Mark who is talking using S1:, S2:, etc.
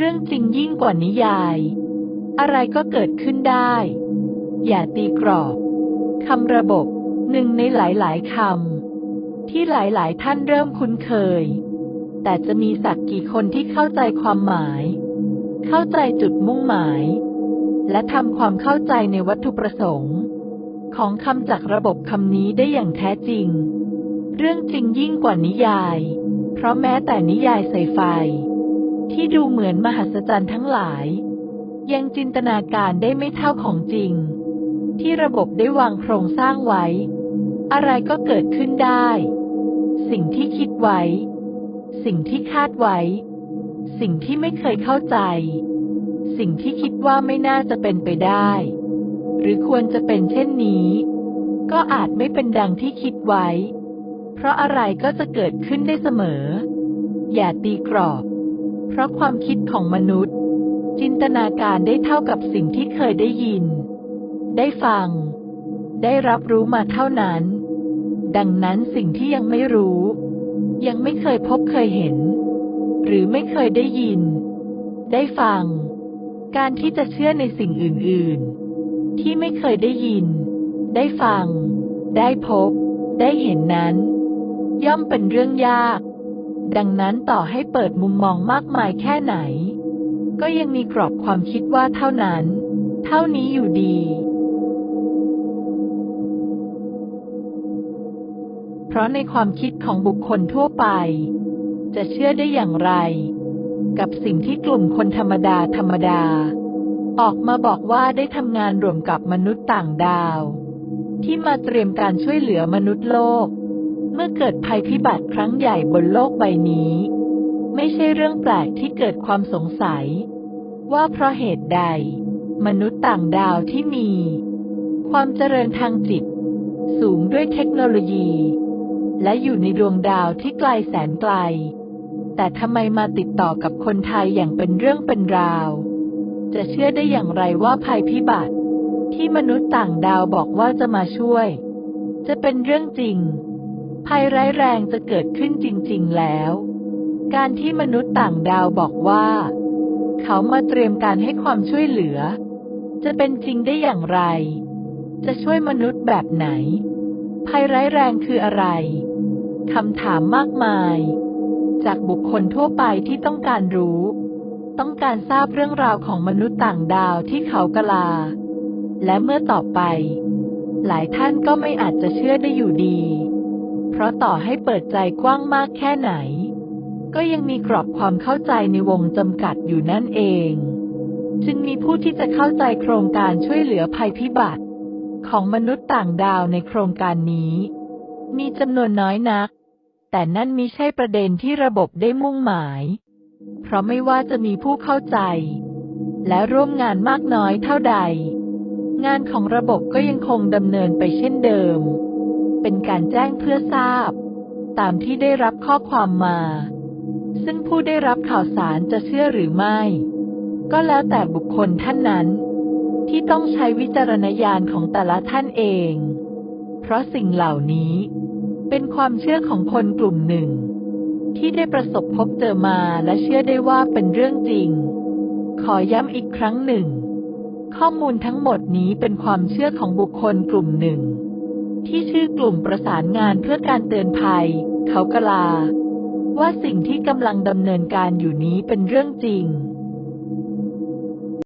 S1: เรื่องจริงยิ่งกว่านิยาย อะไรก็เกิดขึ้นได้ อย่าตีกรอบคำระบบ หนึ่งในหลายๆคำที่หลายๆท่านเริ่มคุ้นเคย แต่จะมีสักกี่คนที่เข้าใจความหมาย เข้าใจจุดมุ่งหมาย และทำความเข้าใจในวัตถุประสงค์ ของคำจากระบบคำนี้ได้อย่างแท้จริง เรื่องจริงยิ่งกว่านิยาย เพราะแม้แต่นิยายไซไฟ ที่ดูเหมือนมหัศจรรย์ทั้งหลาย ยังจินตนาการได้ไม่เท่าของจริง ที่ระบบได้วางโครงสร้างไว้ อะไรก็เกิดขึ้นได้ สิ่งที่คิดไว้ สิ่งที่คาดไว้ สิ่งที่ไม่เคยเข้าใจ สิ่งที่คิดว่าไม่น่าจะเป็นไปได้ หรือควรจะเป็นเช่นนี้ ก็อาจไม่เป็นดังที่คิดไว้ เพราะอะไรก็จะเกิดขึ้นได้เสมอ อย่าตีกรอบ เพราะความคิดของมนุษย์ จินตนาการได้เท่ากับสิ่งที่เคยได้ยิน ได้ฟัง ได้รับรู้มาเท่านั้น ดังนั้นสิ่งที่ยังไม่รู้ ยังไม่เคยพบเคยเห็น หรือไม่เคยได้ยิน ได้ฟัง การที่จะเชื่อในสิ่งอื่น ๆ ที่ไม่เคยได้ยิน ได้ฟัง ได้พบ ได้เห็นนั้น ย่อมเป็นเรื่องยาก ดังนั้นต่อให้เปิดมุมมองมากมายแค่ไหน ก็ยังมีกรอบความคิดว่าเท่านั้น เท่านี้อยู่ดี เพราะในความคิดของบุคคลทั่วไป จะเชื่อได้อย่างไร กับสิ่งที่กลุ่มคนธรรมดาธรรมดา ออกมาบอกว่าได้ทำงานร่วมกับมนุษย์ต่างดาว ที่มาเตรียมการช่วยเหลือมนุษย์โลก มื่อเกิดภัยพิบัติครั้งใหญ่บนโลกใบนี้ ไม่ใช่เรื่องแปลกที่เกิดความสงสัย ว่าเพราะเหตุใด มนุษย์ต่างดาวที่มี ความเจริญทางจิต สูงด้วยเทคโนโลยี และอยู่ในดวงดาวที่ไกลแสนไกล แต่ทำไมมาติดต่อกับคนไทยอย่างเป็นเรื่องเป็นราว จะเชื่อได้อย่างไรว่าภัยพิบัติ ที่มนุษย์ต่างดาวบอกว่าจะมาช่วย จะเป็นเรื่องจริง ภัยร้ายแรงจะเกิดขึ้นจริง ๆ แล้ว การที่มนุษย์ต่างดาวบอกว่า เขามาเตรียมการให้ความช่วยเหลือ จะเป็นจริงได้อย่างไร จะช่วยมนุษย์แบบไหน ภัยร้ายแรงคืออะไรคำถามมากมาย จากบุคคลทั่วไปที่ต้องการรู้ ต้องการทราบเรื่องราวของมนุษย์ต่างดาวที่เขากลา และเมื่อต่อไป หลายท่านก็ไม่อาจจะเชื่อได้อยู่ดี เพราะต่อให้เปิดใจกว้างมากแค่ไหน ก็ยังมีกรอบความเข้าใจในวงจำกัดอยู่นั่นเอง จึงมีผู้ที่จะเข้าใจโครงการช่วยเหลือภัยพิบัติ ของมนุษย์ต่างดาวในโครงการนี้ มีจำนวนน้อยนัก แต่นั่นมิใช่ประเด็นที่ระบบได้มุ่งหมาย เพราะไม่ว่าจะมีผู้เข้าใจ และร่วมงานมากน้อยเท่าใดงานของระบบก็ยังคงดำเนินไปเช่นเดิม เป็นการแจ้งเพื่อทราบ ตามที่ได้รับข้อความมา ซึ่งผู้ได้รับข่าวสารจะเชื่อหรือไม่ ก็แล้วแต่บุคคลท่านนั้น ที่ต้องใช้วิจารณญาณของแต่ละท่านเอง เพราะสิ่งเหล่านี้ เป็นความเชื่อของคนกลุ่มหนึ่ง ที่ได้ประสบพบเจอมาและเชื่อได้ว่าเป็นเรื่องจริง ขอย้ำอีกครั้งหนึ่งข้อมูลทั้งหมดนี้เป็นความเชื่อของบุคคลกลุ่มหนึ่ง ที่ชื่อกลุ่มประสานงานเพื่อการเตือนภัย เขากลา ว่าสิ่งที่กำลังดำเนินการอยู่นี้เป็นเรื่องจริง